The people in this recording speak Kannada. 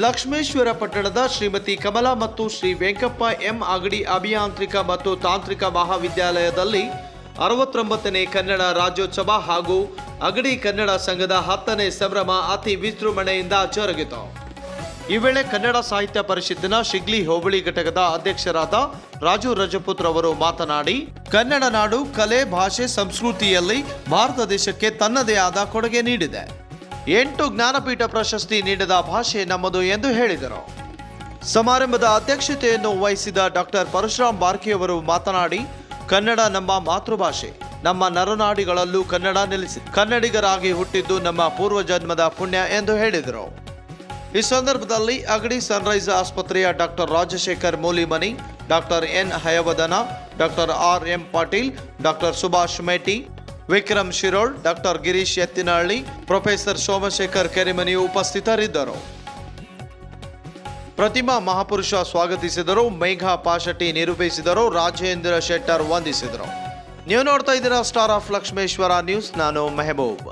ಲಕ್ಷ್ಮೇಶ್ವರ ಪಟ್ಟಣದ ಶ್ರೀಮತಿ ಕಮಲಾ ಮತ್ತು ಶ್ರೀ ವೆಂಕಪ್ಪ ಎಂ ಅಗಡಿ ಅಭಿಯಾಂತ್ರಿಕ ಮತ್ತು ತಾಂತ್ರಿಕ ಮಹಾವಿದ್ಯಾಲಯದಲ್ಲಿ ಅರವತ್ತೊಂಬತ್ತನೇ ಕನ್ನಡ ರಾಜ್ಯೋತ್ಸವ ಹಾಗೂ ಅಗಡಿ ಕನ್ನಡ ಸಂಘದ ಹತ್ತನೇ ಸಂಭ್ರಮ ಅತಿ ವಿಜೃಂಭಣೆಯಿಂದ ಜರುಗಿತು. ಈ ವೇಳೆ ಕನ್ನಡ ಸಾಹಿತ್ಯ ಪರಿಷತ್ತಿನ ಶಿಗ್ಲಿ ಹೋಬಳಿ ಘಟಕದ ಅಧ್ಯಕ್ಷರಾದ ರಾಜು ರಜಪುತ್ರ ಅವರು ಮಾತನಾಡಿ, ಕನ್ನಡ ನಾಡು ಕಲೆ, ಭಾಷೆ, ಸಂಸ್ಕೃತಿಯಲ್ಲಿ ಭಾರತ ದೇಶಕ್ಕೆ ತನ್ನದೇ ಆದ ಕೊಡುಗೆ ನೀಡಿದೆ. ಎಂಟು ಜ್ಞಾನಪೀಠ ಪ್ರಶಸ್ತಿ ನೀಡಿದ ಭಾಷೆ ನಮ್ಮದು ಎಂದು ಹೇಳಿದರು. ಸಮಾರಂಭದ ಅಧ್ಯಕ್ಷತೆಯನ್ನು ವಹಿಸಿದ ಡಾಕ್ಟರ್ ಪರಶುರಾಮ್ ಬಾರ್ಕಿಯವರು ಮಾತನಾಡಿ, ಕನ್ನಡ ನಮ್ಮ ಮಾತೃಭಾಷೆ. ನಮ್ಮ ನರನಾಡಿಗಳಲ್ಲೂ ಕನ್ನಡ ನೆಲೆಸಿ ಕನ್ನಡಿಗರಾಗಿ ಹುಟ್ಟಿದ್ದು ನಮ್ಮ ಪೂರ್ವಜನ್ಮದ ಪುಣ್ಯ ಎಂದು ಹೇಳಿದರು. ಈ ಸಂದರ್ಭದಲ್ಲಿ ಅಗಡಿ ಸನ್ರೈಸ್ ಆಸ್ಪತ್ರೆಯ doctor Rajashekhar Mulimani, doctor N Hayavadana, doctor R M Patil, doctor Subhash Meti Vikram Shirol, doctor Girish Ettinahalli professor Somashekhar Keremani ಉಪಸ್ಥಿತರಿದ್ದರು. ಪ್ರತಿಮಾ ಮಹಾಪುರುಷ ಸ್ವಾಗತಿಸಿದರು, ಮೇಘಾ ಪಾಶಟಿ ನಿರೂಪಿಸಿದರು, ರಾಜೇಂದ್ರ ಶೆಟ್ಟರ್ ವಂದಿಸಿದರು. ನೀವು ನೋಡ್ತಾ ಇದ್ದೀರಾ ಸ್ಟಾರ್ ಆಫ್ ಲಕ್ಷ್ಮೇಶ್ವರ ನ್ಯೂಸ್, ನಾನು ಮೆಹಬೂಬ್.